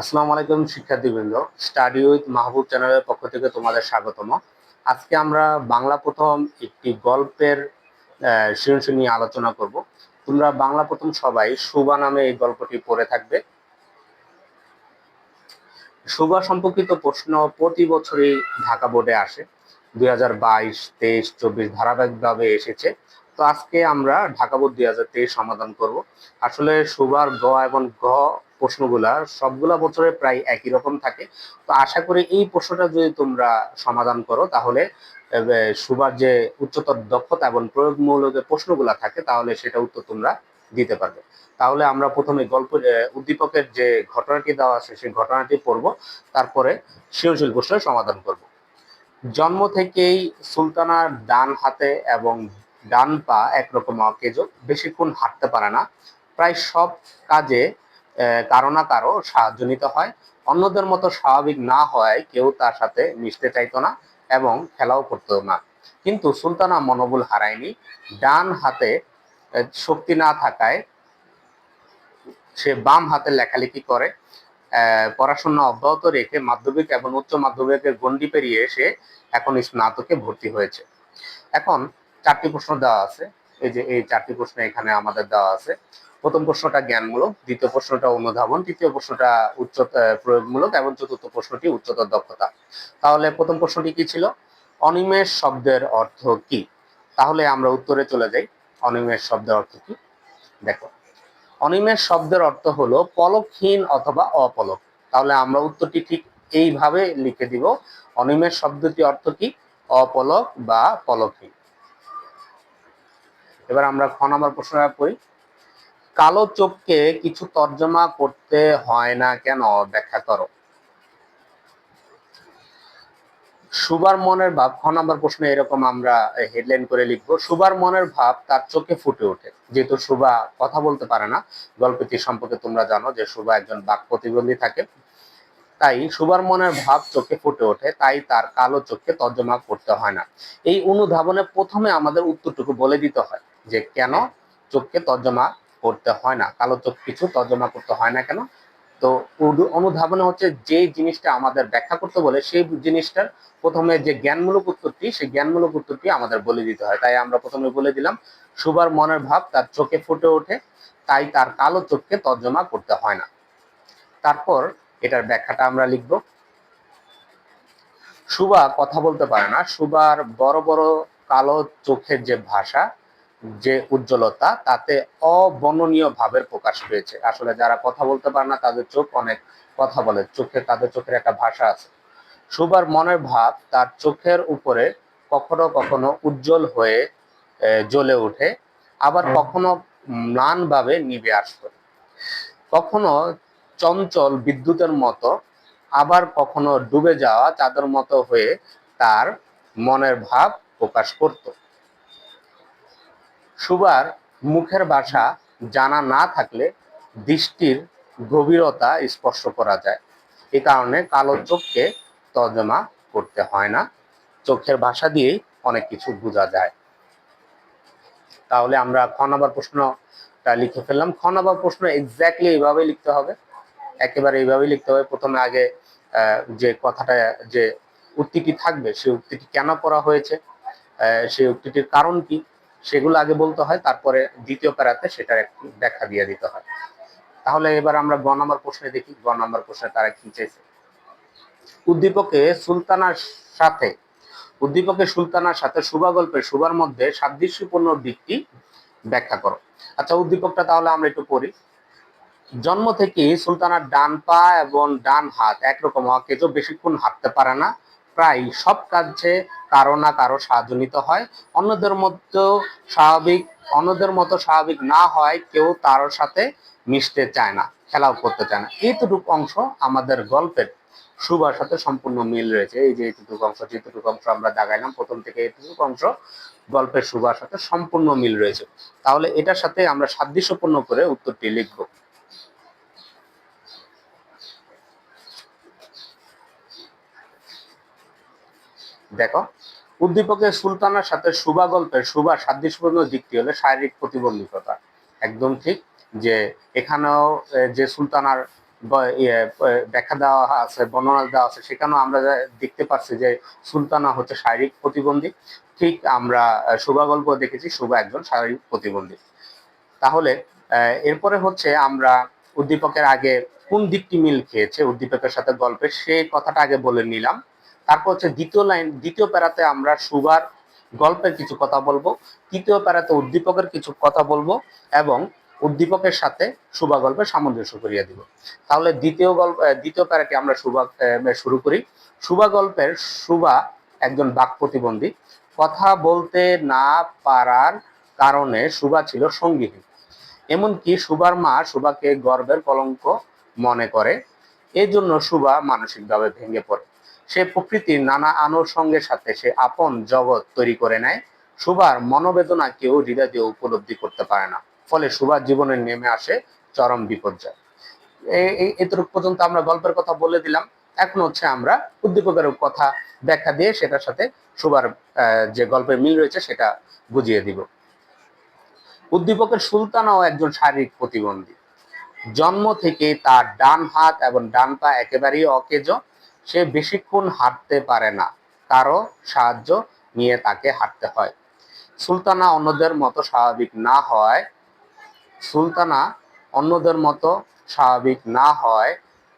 আসসালামু আলাইকুম শিক্ষার্থীবৃন্দ। স্টাডি উইথ মাহবুব চ্যানেলের পক্ষ থেকে তোমাদের স্বাগতম। আজকে আমরা বাংলা প্রথম একটি গল্পের সৃজনশীল নিয়ে আলোচনা করব। তোমরা বাংলা প্রথম সবাই সুবা নামে এই গল্পটি পড়ে থাকবে। সুবা সম্পর্কিত প্রশ্ন প্রতি বছরই ঢাকা বোর্ডে আসে। দুই হাজার বাইশ, তেইশ, চব্বিশ ধারাবাহিকভাবে এসেছে। তো আজকে আমরা ঢাকা বোর্ড দুই হাজার তেইশ সমাধান করব। আসলে সুবার গ এবং ঘ প্রশ্নগুলা, সবগুলা বছরে প্রায় একই রকম থাকে। তো আশা করি এই প্রশ্নটা যদি তোমরা সমাধান করো, তাহলে সুবার যে উচ্চতর দক্ষতা এবং প্রয়োগমূলক যে প্রশ্নগুলা থাকে, তাহলে সেটা উত্তর তোমরা দিতে পারবে। তাহলে আমরা প্রথমে গল্প উদ্দীপকের যে ঘটনাটি দেওয়া আছে, সেই ঘটনাটি পড়ব। তারপরে সৃজনশীল প্রশ্নের সমাধান করব। জন্ম থেকেই সুলতানার ডান হাতে এবং ডান পা একরকম অকেজো, বেশিক্ষণ হাঁটতে পারে না। প্রায় সব কাজে কারও না কারও সাহায্য নিতে হয়। অন্যদের মতো স্বাভাবিক না হওয়ায় কেউ তার সাথে মিশতে চাইতো না এবং খেলাও করতো না। কিন্তু সুলতানা মনোবল হারায়নি। ডান হাতে শক্তি না থাকায় সে বাম হাতে লেখালেখি করে। পড়াশোনা অব্যাহত রেখে মাধ্যমিক এবং উচ্চ মাধ্যমিকের গণ্ডি পেরিয়ে এসে এখন স্নাতকে ভর্তি হয়েছে। এখন চারটি প্রশ্ন দেওয়া আছে। এই যে, এই চারটি প্রশ্ন এখানে আমাদের দেওয়া আছে। প্রথম প্রশ্নটা জ্ঞানমূলক, দ্বিতীয় প্রশ্নটা অনুধাবন, তৃতীয় প্রশ্নটা উচ্চ প্রয়োগমূলক এবং চতুর্থ প্রশ্নটি উচ্চতর দক্ষতা। তাহলে প্রথম প্রশ্নটি কি ছিল? অনিমেষ শব্দের অর্থ কি? তাহলে আমরা উত্তরে চলে যাই। অনিমেষ শব্দের অর্থ কি? দেখো, অনিমেষ শব্দের অর্থ হলো পলকহীন অথবা অপলক। তাহলে আমরা উত্তরটি ঠিক এইভাবে লিখে দিব। অনিমেষ শব্দটি অর্থ কি? অপলক বা পলকহীন। এবার আমরা খ নম্বর প্রশ্নটা পড়ি। কালো চোখকে কিছু তর্জমা করতে হয় না কেন? ব্যাখ্যা করো। সুবার মনের ভাব, খ নম্বর প্রশ্ন এরকম আমরা হেডলাইন করে লিখব। সুবার মনের ভাব তার চোখে ফুটে ওঠে। যেহেতু সুবা কথা বলতে পারে না গল্পটি সম্পর্কে তোমরা জানো যে সুবা একজন বাক প্রতিবন্ধী থাকে। তাই সুবার মনের ভাব চোখে ফুটে ওঠে, তাই তার কালো চোখকে তর্জমা করতে হয় না। এই অনুধাবনে প্রথমে আমাদের উত্তরটুকু বলে দিতে হয় যে কেন চোখকে তর্জমা করতে হয় না। কালো চোখ কিছু তর্জমা করতে হয় না কেন? তো উদু- অনুধাবনে হচ্ছে যে জিনিসটা আমাদের ব্যাখ্যা করতে বলে, সেই জিনিসটার প্রথমে যে জ্ঞানমূলক উত্তরটি, সেই জ্ঞানমূলক উত্তরটি আমাদের বলে দিতে হয়। তাই আমরা প্রথমে বলে দিলাম, সুবার মনের ভাব তার চোখে ফুটে ওঠে, তাই তার কালো চোখকে তর্জমা করতে হয় না। তারপর এটার ব্যাখ্যাটা আমরা লিখব। সুবা কথা বলতে পারে না। সুবার বড় বড় কালো চোখের যে ভাষা যে উজ্জ্বলতা তাতে অবর্ণনীয় ভাবের প্রকাশ পেয়েছে। আসলে যারা কথা বলতে পারে না তাদের চোখ অনেক কথা বলে। চোখে তাদের চোখের একটা ভাষা আছে। সুবার মনের ভাব তার চোখের উপরে কখনো কখনো উজ্জ্বল হয়ে জ্বলে ওঠে আবার কখনো ম্লান ভাবে নিভে আসতো কখনো চঞ্চল বিদ্যুতের মতো আবার কখনো ডুবে যাওয়া চাঁদের মতো হয়ে তার মনের ভাব প্রকাশ করত। সুবার মুখের ভাষা জানা না থাকলে দৃষ্টির গভীরতা স্পর্শ করা যায়। এই কারণে কালো চোখকে তর্জমা করতে হয় না। চোখের ভাষা দিয়েই অনেক কিছু বোঝা যায়। তাহলে আমরা খ নম্বর প্রশ্নটা লিখে ফেললাম। খ নম্বর প্রশ্ন এক্স্যাক্টলি এইভাবে লিখতে হবে। একেবারে এইভাবেই লিখতে হবে। প্রথমে আগে যে কথাটা, যে উক্তিটি থাকবে, সেই উক্তিটি কেন করা হয়েছে? সেই উক্তিটির কারণ কি? সেগুলো আগে বলতে হয়, তারপরে দ্বিতীয় প্যারাতে একটু ব্যাখ্যা দিয়ে দিতে হয়। তাহলে এবার আমরা গ নম্বর প্রশ্নে দেখি, গ নম্বর প্রশ্নে তারা কি চেয়েছে উদ্দীপকে সুলতানার সাথে, উদ্দীপকে সুলতানার সাথে সুবা গল্পের সুবার মধ্যে সাদৃশ্যপূর্ণ দিকটি ব্যাখ্যা করো। আচ্ছা উদ্দীপকটা তাহলে আমরা একটু পড়ি। জন্ম থেকে সুলতানার ডান পা এবং ডান হাত একরকম হওয়া কেউ বেশিক্ষণ হাঁটতে পারে না। প্রায় সব কাজে কারও না কারও সাহায্য হয়। অন্যদের মতো স্বাভাবিক, অন্যদের মতো স্বাভাবিক না হয়, কেউ তার সাথে মিশতে চায় না, খেলাও করতে চায় না। এইটুকু অংশ আমাদের গল্পের সুবার সাথে সম্পূর্ণ মিল রয়েছে। এই যে এইটুকু অংশ, যেটুকু অংশ আমরা দাগাইলাম প্রথম থেকে এইটুকু অংশ গল্পের সুবার সাথে সম্পূর্ণ মিল রয়েছে। তাহলে এটার সাথে আমরা সাদৃশ্যপূর্ণ করে উত্তরটি লিখব। দেখো উদ্দীপকের সুলতানার সাথে সুবা গল্পের সুবা সাদৃশ্যপূর্ণ দিকটি হলো শারীরিক প্রতিবন্ধকতা। একদম ঠিক যে এখানেও যে সুলতানার ইয়ে, ব্যাখ্যা দেওয়া আছে বর্ণনা দেওয়া আছে সেখানেও আমরা দেখতে পাচ্ছি যে সুলতানা হচ্ছে শারীরিক প্রতিবন্ধী। ঠিক আমরা শুভা গল্প দেখেছি শুভা একজন শারীরিক প্রতিবন্ধী। তাহলে এরপরে হচ্ছে আমরা উদ্দীপকের আগে কোন দিকটি মিল খেয়েছে উদ্দীপকের সাথে গল্পের সেই কথাটা আগে বলে নিলাম। তারপর হচ্ছে দ্বিতীয় লাইন দ্বিতীয় প্যারাতে আমরা সুবার গল্পের কিছু কথা বলব তৃতীয় প্যারাতে উদ্দীপকের কিছু কথা বলব এবং উদ্দীপকের সাথে সুবা গল্পের সামঞ্জস্য করিয়ে দিব। তাহলে দ্বিতীয় গল্প দ্বিতীয় প্যারাটি আমরা আহ, শুরু করি। সুবা গল্পের সুবা একজন বাক প্রতিবন্ধী। কথা বলতে না পারার কারণে সুবা ছিল সঙ্গীহীন। এমনকি সুবার মা সুবাকে গর্বের কলঙ্ক মনে করে। এই জন্য সুবা মানসিকভাবে ভেঙে পড়ে। সে প্রকৃতির নানা আনুষঙ্গের সাথে সে আপন জগৎ তৈরি করে নেয়। সুবার মনোবেদনা কেউ হৃদয় দিয়ে উপলব্ধি করতে পারে না। ফলে সুবার জীবনে নেমে আসে চরম বিপর্যয়। এই- এতটুকু পর্যন্ত আমরা গল্পের কথা বলে দিলাম। এখন হচ্ছে আমরা উদ্দীপকের কথা ব্যাখ্যা দিয়ে সেটার সাথে সুবার যে গল্পের মিল রয়েছে সেটা বুঝিয়ে দিব। উদ্দীপকের সুলতানাও একজন শারীরিক প্রতিবন্ধী। জন্ম থেকে তার ডান হাত এবং ডান পা একেবারেই অকেজ। সে বেশিক্ষণ হাঁটতে পারে না। কারও সাহায্য নিয়ে তাকে হাঁটতে হয়। সুলতানা অন্যদের মতো স্বাভাবিক না হয় সুলতানা অন্যদের মতো স্বাভাবিক না হয়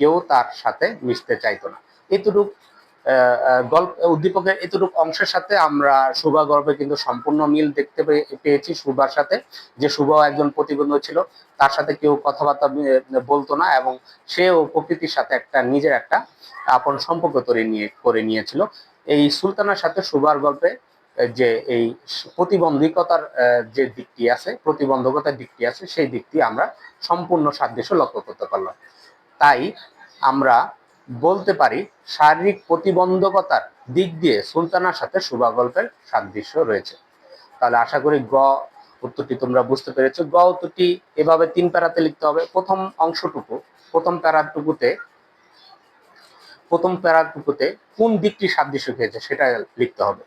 কেউ তার সাথে মিশতে চাইতো না। এতটুক গল্প উদ্দীপকের এতটুক অংশের সাথে আমরা শুভা গল্পে কিন্তু সম্পূর্ণ মিল দেখতে পেয়ে- পেয়েছি শুভার সাথে। যে শুভাও একজন প্রতিবন্ধী ছিল, তার সাথে কেউ কথাবার্তা বলতো না এবং সেও প্রকৃতির সাথে একটা নিজের একটা আপন সম্পর্ক তৈরি নিয়ে, করে নিয়েছিল। এই সুলতানের সাথে শুভার গল্পে যে এই প্রতিবন্ধকতার যে দিকটি আছে, প্রতিবন্ধকতার দিকটি আছে, সেই দিকটি আমরা সম্পূর্ণ সাদৃশ্য লক্ষ্য করতে পারলাম। তাই আমরা বলতে পারি, শারীরিক প্রতিবন্ধকতার দিক দিয়ে সুলতানার সাথে শুভা গল্পের সাদৃশ্য রয়েছে। তাহলে আশা করি গ উত্তরটি তোমরা বুঝতে পেরেছ। গ উত্তরটি এভাবে তিন প্যারাতে লিখতে হবে। প্রথম অংশটুকু, প্রথম প্যারাটুকুতে প্রথম প্যারাটুকুতে কোন দিকটি সাদৃশ্য খেয়েছে সেটা লিখতে হবে।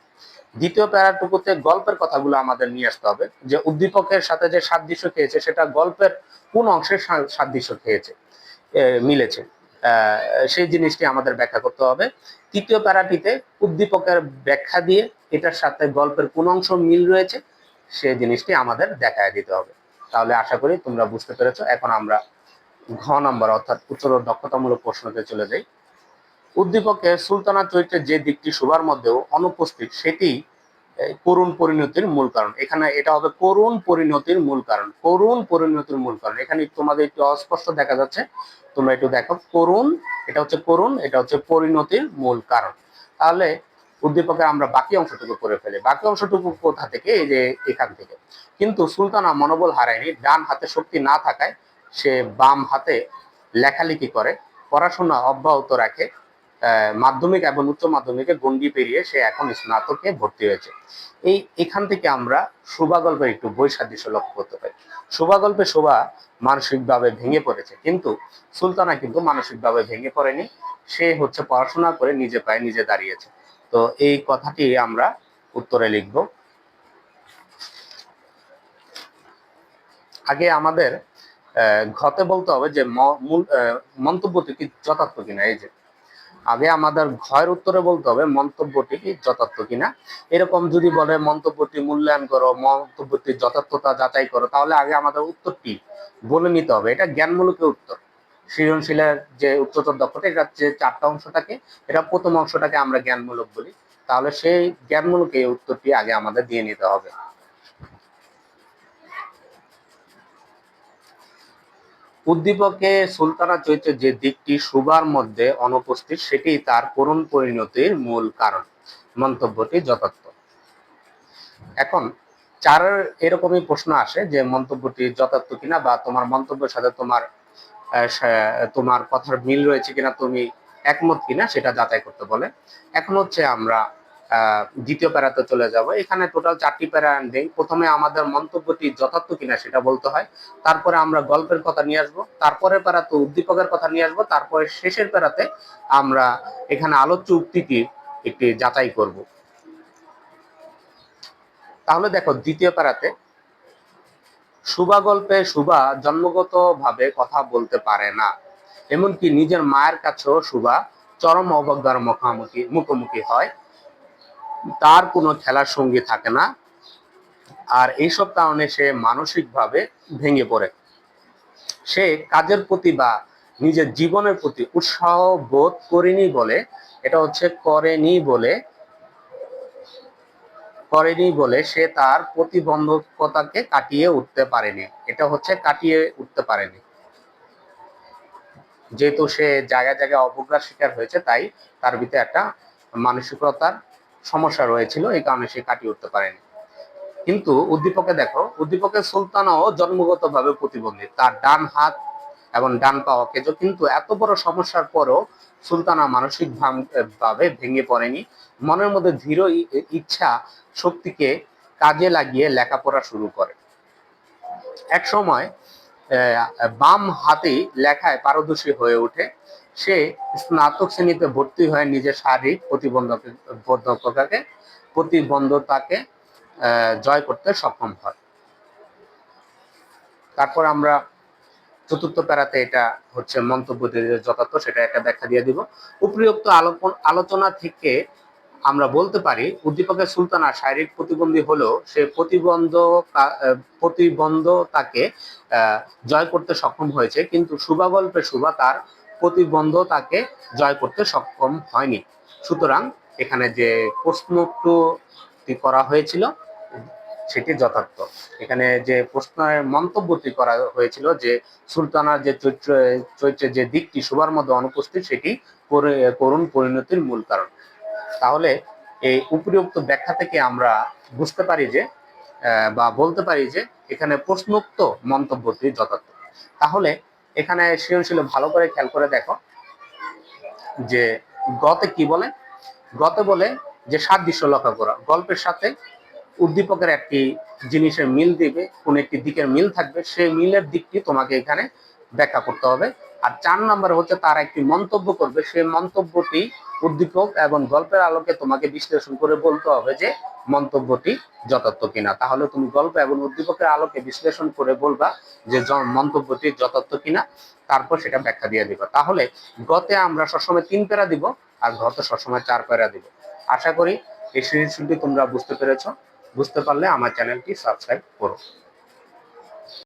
দ্বিতীয় প্যারাটুকুতে গল্পের কথাগুলো আমাদের নিয়ে আসতে হবে, যে উদ্দীপকের সাথে যে সাদৃশ্য খেয়েছে সেটা গল্পের কোন অংশের সাদৃশ্য খেয়েছে মিলেছে। সেই জিনিসটি আমাদের ব্যাখ্যা করতে হবে। তৃতীয় প্যারাটিতে উদ্দীপকের ব্যাখ্যা দিয়ে এটার সাথে গল্পের কোন অংশ মিল রয়েছে সেই জিনিসটি আমাদের দেখায় দিতে হবে। তাহলে আশা করি তোমরা বুঝতে পেরেছ। এখন আমরা ঘ নম্বর অর্থাৎ উচ্চতর দক্ষতামূলক প্রশ্নতে চলে যাই। উদ্দীপকের সুলতানা চরিত্রের যে দিকটি সবার মধ্যেও অনুপস্থিত, সেটি করুণ পরিণতির মূল কারণ। এখানে এটা হবে করুণ পরিণতির মূল কারণ। করুণ পরিণতির মূল কারণ। এখানে তোমাদের একটু অস্পষ্ট দেখা যাচ্ছে। তোমরা একটু দেখো, করুণ, এটা হচ্ছে করুণ, এটা হচ্ছে পরিণতির মূল কারণ। তাহলে উদ্দীপকে আমরা বাকি অংশটুকু করে ফেলি। বাকি অংশটুকু কোথা থেকে? এই যে এখান থেকে। কিন্তু সুলতানা মনোবল হারায়নি। ডান হাতে শক্তি না থাকায় সে বাম হাতে লেখালেখি করে, পড়াশোনা অব্যাহত রাখে। মাধ্যমিক এবং উচ্চ মাধ্যমিকে গণ্ডি পেরিয়ে সে এখন স্নাতকে ভর্তি হয়েছে। এই, এখান থেকে আমরা শোভা গল্পের একটু বৈসাদৃশ্য লক্ষ্য করতে পারি। শোভা গল্পে শোভা মানসিকভাবে ভেঙে পড়েছে, কিন্তু সুলতানা কিন্তু মানসিকভাবে ভেঙে পড়েনি। সে হচ্ছে পড়াশোনা করে নিজে পায়ে নিজে দাঁড়িয়েছে। তো এই কথাটি আমরা উত্তরে লিখব। আগে আমাদের ঘতে বলতে হবে যে মূল মন্তব্যটি কি যথার্থ কিনা, এই যে আগে আমাদের ঘয়ের উত্তরে বলতে হবে, মন্তব্যটি কি যথার্থ কিনা? এরকম যদি বলে মন্তব্যটি মূল্যায়ন করো, মন্তব্যটি যথার্থতা যাচাই করো, তাহলে আগে আমাদের উত্তরটি বলে নিতে হবে। এটা জ্ঞানমূলকের উত্তর। সৃজনশীলের যে উচ্চতর দক্ষতা, এটা যে চারটা অংশটাকে, এটা প্রথম অংশটাকে আমরা জ্ঞানমূলক বলি। তাহলে সেই জ্ঞানমূলক এই উত্তরটি আগে আমাদের দিয়ে নিতে হবে। উদ্দীপকে সুলতানা চরিত্রের যে দিকটি সুবার মধ্যে অনুপস্থিত, সেটি তার করুণ পরিণতির মূল কারণ। মন্তব্যটি যথার্থ। এখন চার এরকমই প্রশ্ন আসে যে মন্তব্যটি যথার্থ কিনা বা তোমার মন্তব্যের সাথে তোমার তোমার কথার মিল রয়েছে কিনা, তুমি একমত কিনা, সেটা যাচাই করতে বলে। এখন হচ্ছে আমরা দ্বিতীয় প্যারাতে চলে যাব। এখানে টোটাল চারটি প্যারা নেই প্রথমে আমাদের মন্তব্যটি যথার্থ কিনা সেটা বলতে হয়। তারপরে আমরা গল্পের কথা নিয়ে আসব। তারপরে প্যারাতে উদ্দীপকের কথা নিয়ে আসব। তারপরে শেষের প্যারাতে আমরা এখানে আলোচ্য উক্তিটি একটি যাচাই করব। তাহলে দেখো, দ্বিতীয় প্যারাতে সুবা গল্পে সুবা জন্মগত ভাবে কথা বলতে পারে না। এমনকি নিজের মায়ের কাছেও সুভা চরম অবজ্ঞার মুখোমুখি মুখোমুখি হয়। তার কোনো খেলার সঙ্গী থাকে না। আর এইসব কারণে সে মানসিকভাবে ভেঙে পড়ে। সে কাজের প্রতি বা নিজের জীবনের প্রতি উৎসাহ বোধ করেনি বলে, এটা হচ্ছে করেনি বলে করেনি বলে সে তার প্রতিবন্ধকতাকে কাটিয়ে উঠতে পারেনি। এটা হচ্ছে কাটিয়ে উঠতে পারেনি। যেহেতু সে জায়গায় জায়গায় অবজ্ঞার শিকার হয়েছে, তাই তার ভিতরে একটা মানসিকতার সমস্যা রয়েছিল, এই কারণে সে কাটিয়ে উঠতে পারেনি। কিন্তু উদ্দীপকে দেখো, উদ্দীপকের সুলতানও জন্মগতভাবে প্রতিবন্ধী। তার ডান হাত এবং ডান পা অকেজ, কিন্তু এত বড় সমস্যার পরও সুলতানা মানসিক ভাবে ভেঙে পড়েনি। মনের মধ্যে ধীর ইচ্ছা শক্তিকে কাজে লাগিয়ে লেখাপড়া শুরু করে। এক সময় বাম হাতে লেখায় পারদর্শী হয়ে ওঠে। সে স্নাতক শ্রেণীতে ভর্তি হয়ে নিজের শারীরিক প্রতিবন্ধকতাকে প্রতিবন্ধতাকে জয় করতে সক্ষম হয়। তারপর আমরা চতুর্থ প্যারাতে এটা হচ্ছে মন্তব্য যথার্থ, সেটা একটা ব্যাখ্যা দিয়ে দিব। উপরিউক্ত আলোচনা থেকে আমরা বলতে পারি উদ্দীপকের সুলতানা শারীরিক প্রতিবন্ধী হলেও সে প্রতিবন্ধ প্রতিবন্ধতাকে জয় করতে সক্ষম হয়েছে। কিন্তু শুভা গল্পে শুভা তার প্রতিবন্ধতাকে জয় করতে সক্ষম হয়নি। সুতরাং এখানে যে প্রশ্নটি করা হয়েছিল, সেটি যথার্থ। এখানে যে প্রশ্নের মন্তব্যটি করা হয়েছিল যে সুলতানার যে চৈত্র, চৈত্রের যে দিকটি সবার মধ্যে অনুপস্থিত, সেটি করুণ পরিণতির মূল কারণ। তাহলে এই উপরিউক্ত ব্যাখ্যা থেকে আমরা বুঝতে পারি যে বা বলতে পারি যে এখানে প্রশ্নোক্ত মন্তব্যটি যথার্থ। তাহলে এখানে সৃজনশীল ভালো করে খেয়াল করে দেখো যে গতে কি বলে? গতে বলে যে সাদৃশ্য লক্ষ্য করা। গল্পের সাথে উদ্দীপকের একটি জিনিসের মিল দিবে, কোন একটি দিকের মিল থাকবে সেই মিলের দিকটি তোমাকে এখানে ব্যাখ্যা করতে হবে। আর চার নাম্বার হচ্ছে তার একটি মন্তব্য করবে। সেই মন্তব্যটি উদ্দীপক এবং গল্পের আলোকে তোমাকে বিশ্লেষণ করে বলতে হবে যে মন্তব্যটি যথার্থ কিনা। তাহলে তুমি গল্প এবং উদ্দীপকের আলোকে বিশ্লেষণ করে বলবা যে মন্তব্যটি যথার্থ কিনা, তারপর সেটা ব্যাখ্যা দিয়ে দিবা। তাহলে গতে আমরা সবসময় তিন পেরা দিব আর ঘতে সবসময় চার পেরা দিব। আশা করি এই সৃজনশীলটি তোমরা বুঝতে পেরেছ। বুঝতে পারলে আমার চ্যানেলটি সাবস্ক্রাইব করো।